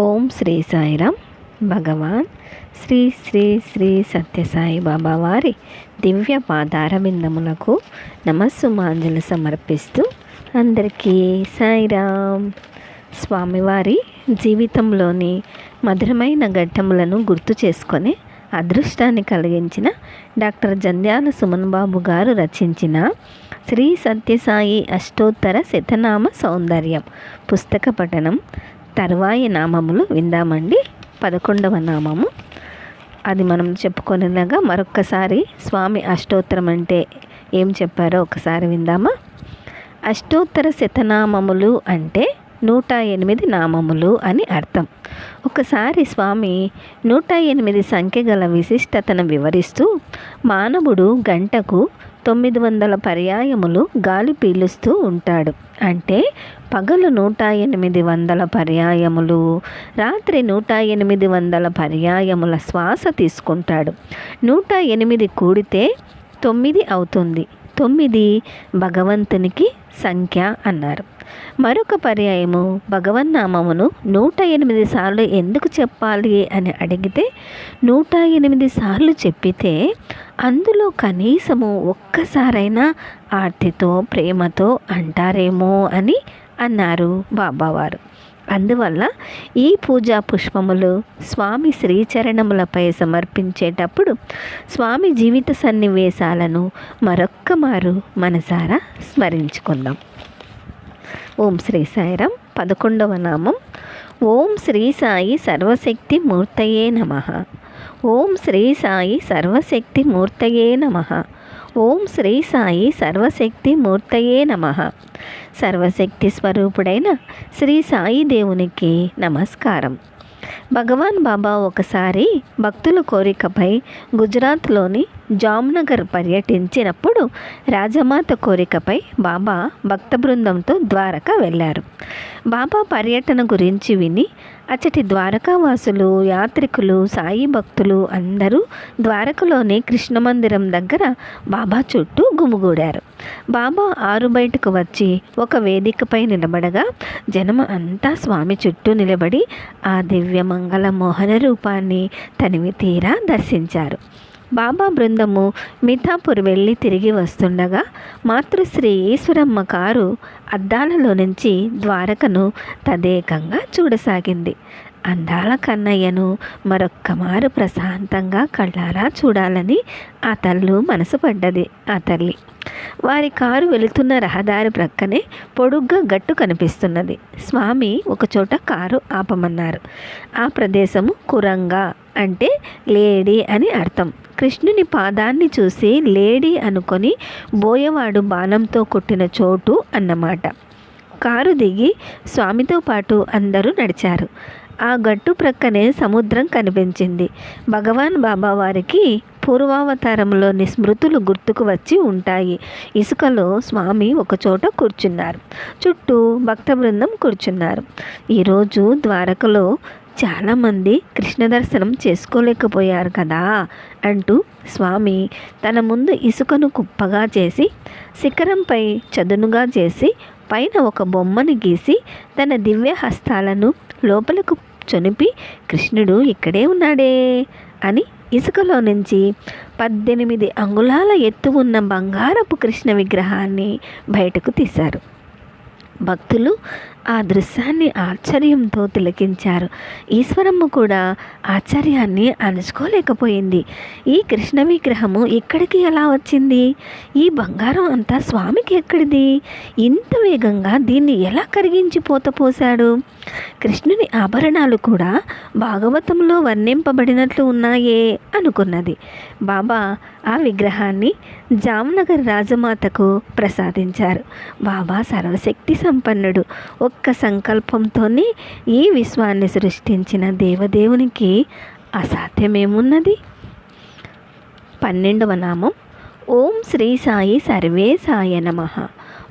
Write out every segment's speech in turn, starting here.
ఓం శ్రీ సాయిరామ్. భగవాన్ శ్రీ శ్రీ శ్రీ సత్యసాయి బాబా వారి దివ్య పాదారవిందములకు నమస్సుమాంజలు సమర్పిస్తూ అందరికీ సాయిరామ్. స్వామివారి జీవితంలోని మధురమైన ఘట్టములను గుర్తు చేసుకొని అదృష్టాన్ని కలిగించిన డాక్టర్ జంధ్యాల సుమన్ బాబు గారు రచించిన శ్రీ సత్యసాయి అష్టోత్తర శతనామ సౌందర్యం పుస్తక పఠనం తర్వాయి నామములు విందామండి. పదకొండవ నామము. అది మనం చెప్పుకునేలాగా మరొక్కసారి స్వామి అష్టోత్తరం అంటే ఏం చెప్పారో ఒకసారి విందామా? అష్టోత్తర శతనామములు అంటే నూట ఎనిమిది నామములు అని అర్థం. ఒకసారి స్వామి నూట ఎనిమిది సంఖ్య గల విశిష్టతను వివరిస్తూ మానవుడు గంటకు తొమ్మిది వందల పర్యాయములు గాలి పీలుస్తూ ఉంటాడు. అంటే పగలు నూట ఎనిమిది వందల పర్యాయములు రాత్రి నూట ఎనిమిది వందల పర్యాయముల శ్వాస తీసుకుంటాడు. నూట ఎనిమిది కూడితే తొమ్మిది అవుతుంది. తొమ్మిది భగవంతునికి సంఖ్య అన్నారు. మరొక పర్యాయము భగవన్నామమును నూట ఎనిమిది సార్లు ఎందుకు చెప్పాలి అని అడిగితే నూట ఎనిమిది సార్లు చెప్పితే అందులో కనీసము ఒక్కసారైనా ఆర్తితో ప్రేమతో అంటారేమో అని అన్నారు బాబావారు. అందువల్ల ఈ పూజా పుష్పములు స్వామి శ్రీచరణములపై సమర్పించేటప్పుడు స్వామి జీవిత సన్నివేశాలను మరొక్కమారు మనసారా స్మరించుకుందాం. ఓం శ్రీ సాయిరామ్ పదకొండవ నామం. ఓం శ్రీ సాయి సర్వశక్తి మూర్తయే నమ. ఓం శ్రీ సాయి సర్వశక్తి మూర్తయే నమ. ఓం శ్రీ సాయి సర్వశక్తి మూర్తయే నమ. సర్వశక్తి స్వరూపుడైన శ్రీ సాయి దేవునికి నమస్కారం. భగవాన్ బాబా ఒకసారి భక్తుల కోరికపై గుజరాత్లోని జామ్నగర్ పర్యటించినప్పుడు రాజమాత కోరికపై బాబా భక్త బృందంతో ద్వారక వెళ్ళారు. బాబా పర్యటన గురించి విని అచ్చటి ద్వారకావాసులు యాత్రికులు సాయి భక్తులు అందరూ ద్వారకలోని కృష్ణ మందిరం దగ్గర బాబా చుట్టూ గుమిగూడారు. బాబా ఆరు బయటకు వచ్చి ఒక వేదికపై నిలబడగా జనం అంతా స్వామి చుట్టూ నిలబడి ఆ దివ్య మంగళ మోహన రూపాన్ని తనివి తీరా దర్శించారు. బాబా బృందము మిథాపూర్ వెళ్ళి తిరిగి వస్తుండగా మాతృశ్రీ ఈశ్వరమ్మ కారు అద్దాలలో నుంచి ద్వారకను తదేకంగా చూడసాగింది. అందాల కన్నయ్యను మరొక్క మారు ప్రశాంతంగా కళ్ళారా చూడాలని ఆ తల్లు మనసు పడ్డది. ఆ తల్లి వారి కారు వెళుతున్న రహదారి ప్రక్కనే పొడుగ్గా గట్టు కనిపిస్తున్నది. స్వామి ఒకచోట కారు ఆపమన్నారు. ఆ ప్రదేశము కురంగా అంటే లేడీ అని అర్థం. కృష్ణుని పాదాన్ని చూసి లేడీ అనుకొని బోయవాడు బాణంతో కొట్టిన చోటు అన్నమాట. కారు దిగి స్వామితో పాటు అందరూ నడిచారు. ఆ గట్టు ప్రక్కనే సముద్రం కనిపించింది. భగవాన్ బాబా వారికి పూర్వావతారంలోని స్మృతులు గుర్తుకు వచ్చి ఉంటాయి. ఇసుకలో స్వామి ఒకచోట కూర్చున్నారు. చుట్టూ భక్త బృందం కూర్చున్నారు ఈరోజు ద్వారకలో చాలామంది కృష్ణ దర్శనం చేసుకోలేకపోయారు కదా అంటూ స్వామి తన ముందు ఇసుకను కుప్పగా చేసి శిఖరంపై చదునుగా చేసి పైన ఒక బొమ్మను గీసి తన దివ్య హస్తాలను లోపలకు చొనిపి కృష్ణుడు ఇక్కడే ఉన్నాడే అని ఇసుకలో నుంచి పద్దెనిమిది అంగుళాల ఎత్తు ఉన్న బంగారపు కృష్ణ విగ్రహాన్ని బయటకు తీశారు. భక్తులు ఆ దృశ్యాన్ని ఆశ్చర్యంతో తిలకించారు. ఈశ్వరమ్మ కూడా ఆశ్చర్యాన్ని అణుచుకోలేకపోయింది. ఈ కృష్ణ విగ్రహము ఇక్కడికి ఎలా వచ్చింది? ఈ బంగారం అంతా స్వామికి ఎక్కడిది? ఇంత వేగంగా దీన్ని ఎలా కరిగించి పోతపోశాడు కృష్ణుని ఆభరణాలు కూడా భాగవతంలో వర్ణింపబడినట్లు ఉన్నాయే అనుకున్నది. బాబా ఆ విగ్రహాన్ని జామ్నగర్ రాజమాతకు ప్రసాదించారు. బాబా సర్వశక్తి సంపన్నుడు. ఒక్క సంకల్పంతోనే ఈ విశ్వాన్ని సృష్టించిన దేవదేవునికి అసాధ్యమేమున్నది? పన్నెండవ నామం. ఓం శ్రీ సాయి సర్వే సాయ నమ.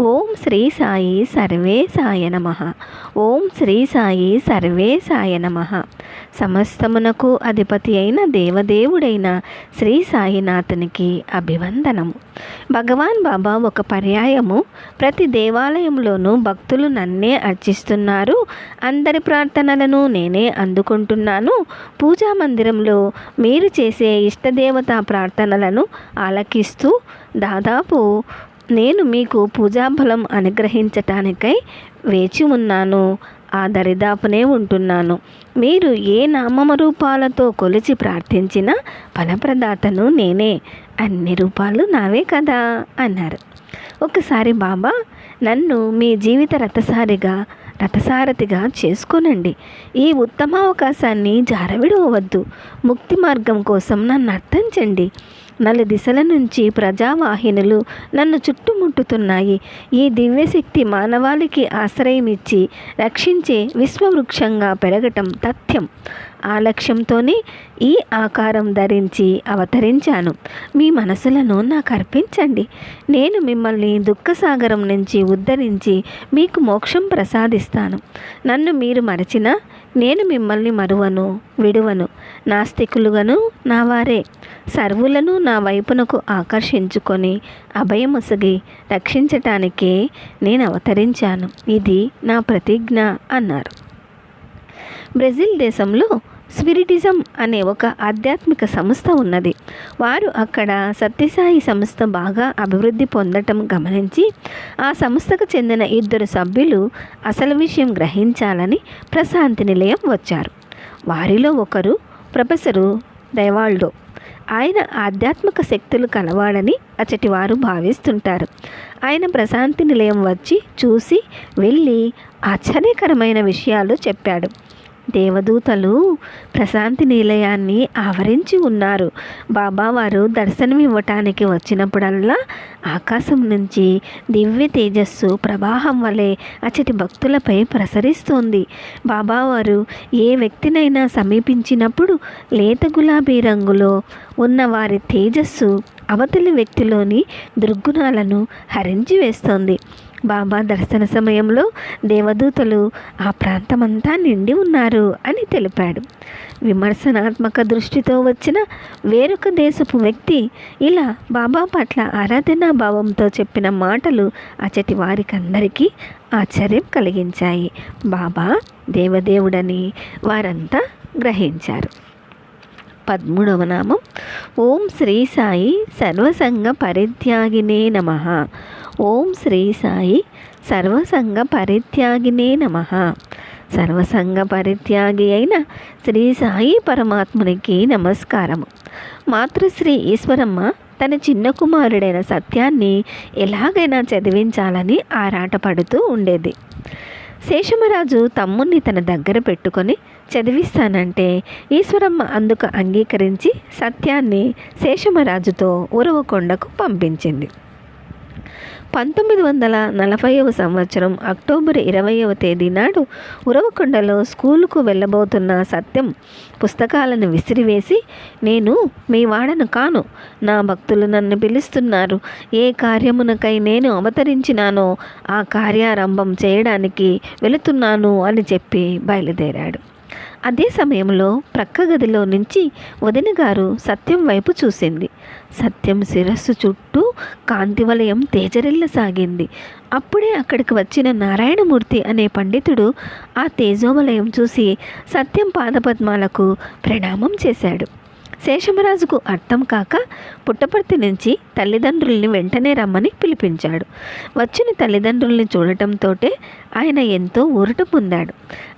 ఓం శ్రీ సాయి సర్వే సాయ నమ. ఓం శ్రీ సాయి సర్వే సాయ నమ. సమస్తమునకు అధిపతి అయిన దేవదేవుడైన శ్రీ సాయినాథునికి అభివందనము. భగవాన్ బాబా ఒక పర్యాయము. ప్రతి దేవాలయంలోనూ భక్తులు నన్నే అర్చిస్తున్నారు. అందరి ప్రార్థనలను నేనే అందుకుంటున్నాను. పూజా మందిరంలో మీరు చేసే ఇష్టదేవతా ప్రార్థనలను ఆలకిస్తూ దాదాపు నేను మీకు పూజాఫలం అనుగ్రహించటానికై వేచి ఉన్నాను. ఆ దరిదాపునే ఉంటున్నాను. మీరు ఏ నామమ రూపాలతో కొలిచి ప్రార్థించినా ఫలప్రదాతను నేనే. అన్ని రూపాలు నావే కదా అన్నారు. ఒకసారి బాబా నన్ను మీ జీవిత రథసారిగా రథసారథిగా చేసుకోనండి. ఈ ఉత్తమ అవకాశాన్ని జారవిడవద్దు. ముక్తి మార్గం కోసం నన్ను అర్థించండి నలు దిశల నుంచి ప్రజావాహినులు నన్ను చుట్టుముట్టుతున్నాయి. ఈ దివ్యశక్తి మానవాళికి ఆశ్రయం ఇచ్చి రక్షించే విశ్వవృక్షంగా పెరగటం తథ్యం. ఆ లక్ష్యంతోనే ఈ ఆకారం ధరించి అవతరించాను. మీ మనసులను నాకు అర్పించండి. నేను మిమ్మల్ని దుఃఖసాగరం నుంచి ఉద్ధరించి మీకు మోక్షం ప్రసాదిస్తాను. నన్ను మీరు మరచినా నేను మిమ్మల్ని మరువను విడువను. నాస్తికులుగాను నా వారే. సర్వులను నా వైపునకు ఆకర్షించుకొని అభయముసగి రక్షించటానికే నేను అవతరించాను. ఇది నా ప్రతిజ్ఞ అన్నారు. బ్రెజిల్ దేశంలో స్పిరిటిజం అనే ఒక ఆధ్యాత్మిక సంస్థ ఉన్నది. వారు అక్కడ సత్యసాయి సంస్థ బాగా అభివృద్ధి పొందటం గమనించి ఆ సంస్థకు చెందిన ఇద్దరు సభ్యులు అసలు విషయం గ్రహించాలని ప్రశాంతి నిలయం వచ్చారు. వారిలో ఒకరు ప్రొఫెసరు డైవాల్డో. ఆయన ఆధ్యాత్మిక శక్తులు కలవాడని అచటివారు భావిస్తుంటారు. ఆయన ప్రశాంతి నిలయం వచ్చి చూసి వెళ్ళి ఆశ్చర్యకరమైన విషయాలు చెప్పాడు. దేవదూతలు ప్రశాంతి నిలయాన్ని ఆవరించి ఉన్నారు. బాబావారు దర్శనం ఇవ్వటానికి వచ్చినప్పుడల్లా ఆకాశం నుంచి దివ్య తేజస్సు ప్రవాహం వలె అచటి భక్తులపై ప్రసరిస్తోంది. బాబావారు ఏ వ్యక్తినైనా సమీపించినప్పుడు లేత గులాబీ రంగులో ఉన్న వారి తేజస్సు అవతలి వ్యక్తిలోని దుర్గుణాలను హరించి వేస్తోంది. బాబా దర్శన సమయంలో దేవదూతలు ఆ ప్రాంతమంతా నిండి ఉన్నారు అని తెలిపాడు. విమర్శనాత్మక దృష్టితో వచ్చిన వేరొక దేశపు వ్యక్తి ఇలా బాబా పట్ల ఆరాధనా భావంతో చెప్పిన మాటలు అచటి వారికందరికీ ఆశ్చర్యం కలిగించాయి. బాబా దేవదేవుడని వారంతా గ్రహించారు. పద్మూడవ నామం. ఓం శ్రీ సాయి సర్వసంగ పరిత్యాగినే నమ. ఓం శ్రీ సాయి. సర్వసంగ పరిత్యాగినే నమ. సర్వసంగ పరిత్యాగి అయిన శ్రీ సాయి పరమాత్మునికి నమస్కారము. మాతృశ్రీ ఈశ్వరమ్మ తన చిన్న కుమారుడైన సత్యాన్ని ఎలాగైనా చదివించాలని ఆరాటపడుతూ ఉండేది. శేషమరాజు తమ్ముణ్ణి తన దగ్గర పెట్టుకొని చదివిస్తానంటే ఈశ్వరమ్మ అందుకు అంగీకరించి సత్యాన్ని శేషమరాజుతో ఉరవకొండకు పంపించింది. పంతొమ్మిది వందల నలభైవ సంవత్సరం అక్టోబర్ ఇరవైవ తేదీ నాడు ఉరవకొండలో స్కూలుకు వెళ్ళబోతున్న సత్యం పుస్తకాలను విసిరివేసి నేను మీ వాడను కాను. నా భక్తులు నన్ను పిలుస్తున్నారు. ఏ కార్యమునకై నేను అవతరించినానో ఆ కార్యారంభం చేయడానికి వెళుతున్నాను అని చెప్పి బయలుదేరాడు. అదే సమయంలో ప్రక్క గదిలో నుంచి వదిన గారు సత్యం వైపు చూసింది. సత్యం శిరస్సు చుట్టూ కాంతి వలయం తేజరిల్లసాగింది అప్పుడే అక్కడికి వచ్చిన నారాయణమూర్తి అనే పండితుడు ఆ తేజోవలయం చూసి సత్యం పాదపద్మాలకు ప్రణామం చేశాడు. శేషమరాజుకు అర్థం కాక పుట్టపర్తి నుంచి తల్లిదండ్రుల్ని వెంటనే రమ్మని పిలిపించాడు. వచ్చిన తల్లిదండ్రుల్ని చూడటంతో ఆయన ఎంతో ఊరట పొందాడు.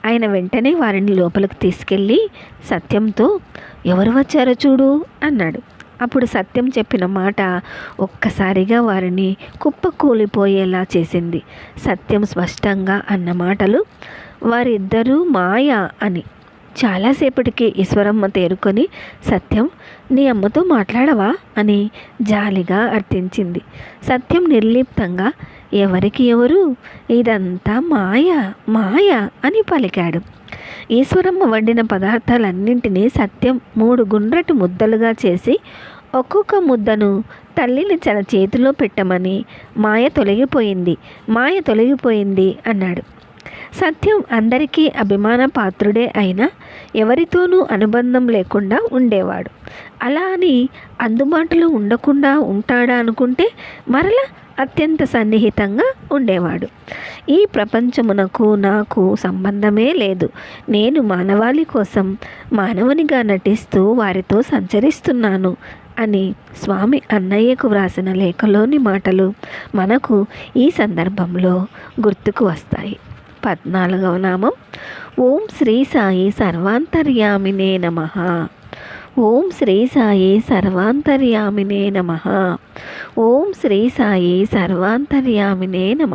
ఆయన వెంటనే వారిని లోపలికి తీసుకెళ్ళి సత్యంతో ఎవరు వచ్చారో చూడు అన్నాడు. అప్పుడు సత్యం చెప్పిన మాట ఒక్కసారిగా వారిని కుప్పకూలిపోయేలా చేసింది. సత్యం స్పష్టంగా అన్న మాటలు వారిద్దరూ మాయ అని చాలాసేపటికి ఈశ్వరమ్మ తేరుకొని సత్యం నీ అమ్మతో మాట్లాడవా? అని జాలిగా అర్థించింది. సత్యం నిర్లిప్తంగా ఎవరికి ఎవరు? ఇదంతా మాయ మాయ అని పలికాడు. ఈశ్వరమ్మ వండిన పదార్థాలన్నింటినీ సత్యం మూడు గుండ్రటి ముద్దలుగా చేసి ఒక్కొక్క ముద్దను తల్లిని తన చేతిలో పెట్టమని మాయ తొలగిపోయింది మాయ తొలగిపోయింది అన్నాడు. సత్యం అందరికీ అభిమాన పాత్రుడే అయినా ఎవరితోనూ అనుబంధం లేకుండా ఉండేవాడు. అలా అని అందుబాటులో ఉండకుండా ఉంటాడా అనుకుంటే మరలా అత్యంత సన్నిహితంగా ఉండేవాడు. ఈ ప్రపంచమునకు నాకు సంబంధమే లేదు. నేను మానవాళి కోసం మానవునిగా నటిస్తూ వారితో సంచరిస్తున్నాను అని స్వామి అన్నయ్యకు వ్రాసిన లేఖలోని మాటలు మనకు ఈ సందర్భంలో గుర్తుకు వస్తాయి. పద్నాలుగవ నామం. ఓం శ్రీ సాయి సర్వాంతర్యామినే నమ. ఓం శ్రీ సాయి సర్వాంతర్యామినే నమ. ఓం శ్రీ సాయి సర్వాంతర్యామినే నమ.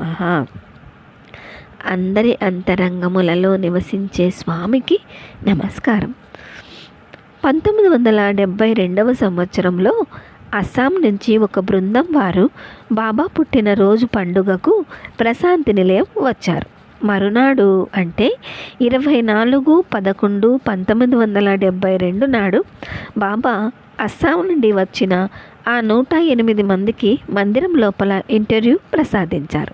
అందరి అంతరంగములలో నివసించే స్వామికి నమస్కారం. పంతొమ్మిది వందల డెబ్భై రెండవ సంవత్సరంలో అస్సాం నుంచి ఒక బృందం వారు బాబా పుట్టినరోజు పండుగకు ప్రశాంతి నిలయం వచ్చారు. మరునాడు అంటే ఇరవై నాలుగు పదకొండు పంతొమ్మిది వందల డెబ్భై రెండు నాడు బాబా అస్సాం నుండి వచ్చిన ఆ నూట ఎనిమిది మందికి మందిరం లోపల ఇంటర్వ్యూ ప్రసాదించారు.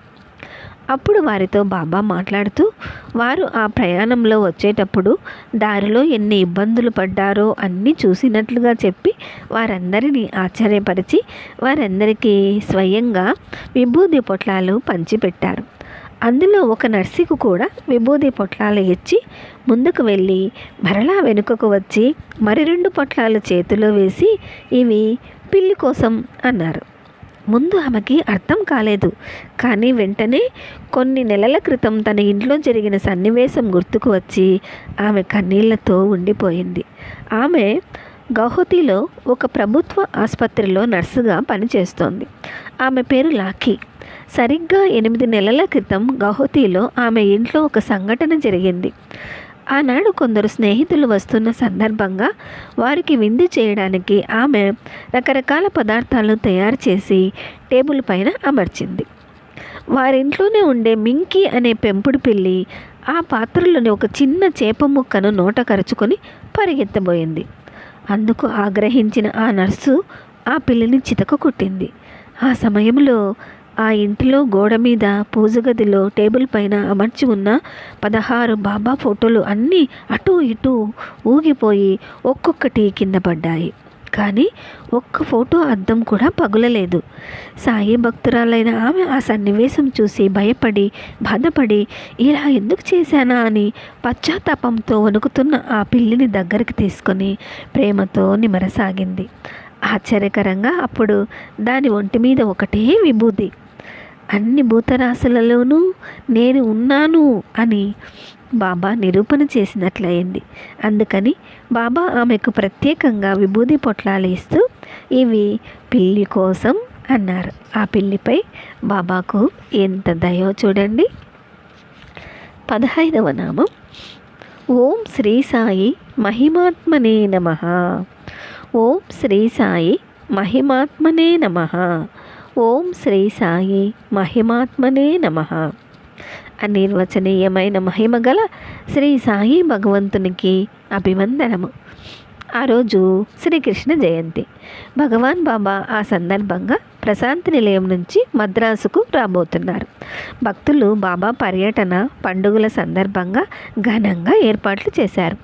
అప్పుడు వారితో బాబా మాట్లాడుతూ వారు ఆ ప్రయాణంలో వచ్చేటప్పుడు దారిలో ఎన్ని ఇబ్బందులు పడ్డారో అన్నీ చూసినట్లుగా చెప్పి వారందరినీ ఆశ్చర్యపరిచి వారందరికీ స్వయంగా విభూది పొట్లాలు పంచిపెట్టారు. అందులో ఒక నర్సికు కూడా విభూది పొట్లాలు ఇచ్చి ముందుకు వెళ్ళి మరలా వెనుకకు వచ్చి మరి రెండు పొట్లాలు చేతిలో వేసి ఇవి పిల్లి కోసం అన్నారు. ముందు ఆమెకి అర్థం కాలేదు. కానీ వెంటనే కొన్ని నెలల క్రితం తన ఇంట్లో జరిగిన సన్నివేశం గుర్తుకు వచ్చి ఆమె కన్నీళ్ళతో ఉండిపోయింది. ఆమె గౌహతిలో ఒక ప్రభుత్వ ఆసుపత్రిలో నర్సుగా పనిచేస్తోంది. ఆమె పేరు లాఖీ. సరిగ్గా ఎనిమిది నెలల క్రితం గౌహతిలో ఆమె ఇంట్లో ఒక సంఘటన జరిగింది. ఆనాడు కొందరు స్నేహితులు వస్తున్న సందర్భంగా వారికి విందు చేయడానికి ఆమె రకరకాల పదార్థాలను తయారు చేసి టేబుల్ పైన అమర్చింది. వారింట్లోనే ఉండే మింకీ అనే పెంపుడు పిల్లి ఆ పాత్రలోని ఒక చిన్న చేప ముక్కను నోట కరుచుకొని పరిగెత్తబోయింది. అందుకు ఆగ్రహించిన ఆ నర్సు ఆ పిల్లిని చితక కొట్టింది ఆ సమయంలో ఆ ఇంటిలో గోడ మీద పూజగదిలో టేబుల్ పైన అమర్చి ఉన్న పదహారు బాబా ఫోటోలు అన్నీ అటు ఇటు ఊగిపోయి ఒక్కొక్కటి కింద పడ్డాయి. కానీ ఒక్క ఫోటో అద్దం కూడా పగులలేదు. సాయి భక్తురాలైన ఆమె ఆ సన్నివేశం చూసి భయపడి బాధపడి ఇలా ఎందుకు చేశానా? అని పశ్చాత్తాపంతో వణుకుతున్న ఆ పిల్లిని దగ్గరికి తీసుకొని ప్రేమతో నిమరసాగింది. ఆశ్చర్యకరంగా అప్పుడు దాని ఒంటి మీద ఒకటే విభూది అన్ని భూతరాశులలోనూ నేను ఉన్నాను అని బాబా నిరూపణ చేసినట్లయింది. అందుకని బాబా ఆమెకు ప్రత్యేకంగా విభూది పొట్లాలు ఇస్తూ ఇవి పిల్లి కోసం అన్నారు. ఆ పిల్లిపై బాబాకు ఎంత దయో చూడండి. పదహైదవ నామం. ఓం శ్రీ సాయి మహిమాత్మనే నమ. ఓం శ్రీ సాయి మహిమాత్మనే నమ. ఓం శ్రీ సాయి మహిమాత్మనే నమ. అనిర్వచనీయమైన మహిమ గల శ్రీ సాయి భగవంతునికి అభివందనము. ఆ రోజు శ్రీకృష్ణ జయంతి. భగవాన్ బాబా ఆ సందర్భంగా ప్రశాంతి నిలయం నుంచి మద్రాసుకు రాబోతున్నారు. భక్తులు బాబా పర్యటన పండుగల సందర్భంగా ఘనంగా ఏర్పాట్లు చేశారు.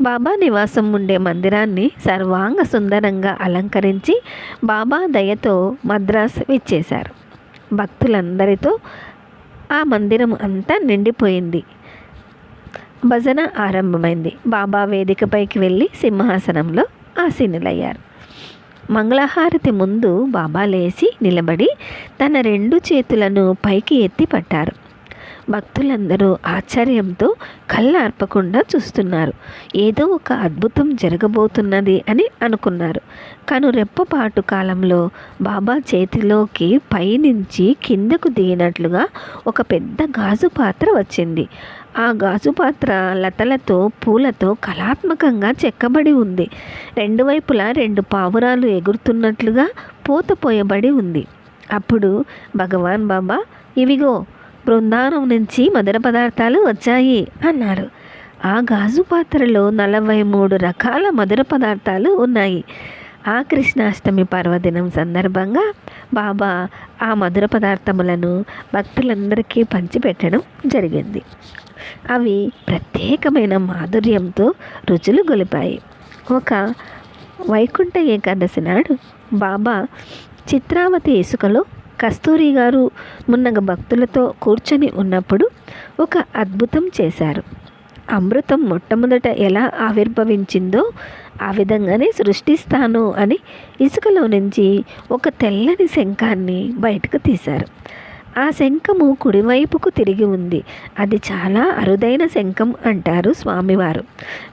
బాబా నివాసం ఉండే మందిరాన్ని సర్వాంగ సుందరంగా అలంకరించి బాబా దయతో మద్రాసు ఇచ్చేశారు భక్తులందరితో ఆ మందిరం అంతా నిండిపోయింది. భజన ఆరంభమైంది. బాబా వేదికపైకి వెళ్ళి సింహాసనంలో ఆసీనులయ్యారు. మంగళహారతి ముందు బాబా లేచి నిలబడి తన రెండు చేతులను పైకి ఎత్తి పట్టారు. భక్తులందరూ ఆశ్చర్యంతో కళ్ళార్పకుండా చూస్తున్నారు. ఏదో ఒక అద్భుతం జరగబోతున్నది అని అనుకున్నారు. కను రెప్పపాటు కాలంలో బాబా చేతిలోకి పైనుంచి కిందకు దిగినట్లుగా ఒక పెద్ద గాజు పాత్ర వచ్చింది. ఆ గాజు పాత్ర లతలతో పూలతో కళాత్మకంగా చెక్కబడి ఉంది. రెండు వైపులా రెండు పావురాలు ఎగురుతున్నట్లుగా పూత పోయబడి ఉంది. అప్పుడు భగవాన్ బాబా ఇవిగో బృందానం నుంచి మధుర పదార్థాలు వచ్చాయి అన్నారు. ఆ గాజు పాత్రలో నలభై మూడు రకాల మధుర పదార్థాలు ఉన్నాయి. ఆ కృష్ణాష్టమి పర్వదినం సందర్భంగా బాబా ఆ మధుర పదార్థములను భక్తులందరికీ పంచిపెట్టడం జరిగింది. అవి ప్రత్యేకమైన మాధుర్యంతో రుచులు గొలిపాయి. ఒక వైకుంఠ ఏకాదశి నాడు బాబా చిత్రావతి ఇసుకలో కస్తూరి గారు మున్నగ భక్తులతో కూర్చొని ఉన్నప్పుడు ఒక అద్భుతం చేశారు. అమృతం మొట్టమొదట ఎలా ఆవిర్భవించిందో ఆ విధంగానే సృష్టిస్తాను అని ఇసుకలో నుంచి ఒక తెల్లని శంఖాన్ని బయటకు తీశారు. ఆ శంఖము కుడివైపుకు తిరిగి ఉంది. అది చాలా అరుదైన శంఖం అంటారు స్వామివారు.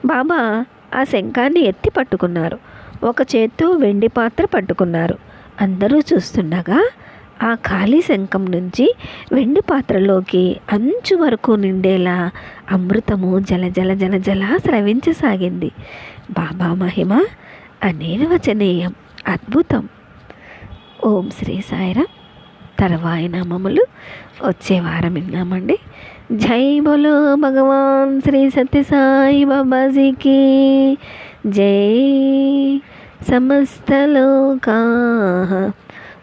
బాబా ఆ శంఖాన్ని ఎత్తి పట్టుకున్నారు. ఒక చేత్తో వెండి పాత్ర పట్టుకున్నారు. అందరూ చూస్తుండగా ఆ ఖాళీ శంఖం నుంచి వెండి పాత్రలోకి అంచు వరకు నిండేలా అమృతము జల జల జల జల స్రవించసాగింది. బాబా మహిమ అనేర్వచనీయం అద్భుతం. ఓం శ్రీ సాయిరామ్. తర్వాయి నామములు వచ్చే వారం విన్నామండి. జై బోలో భగవాన్ శ్రీ సత్యసాయి బాబాజీకి. జై సమస్తలోకా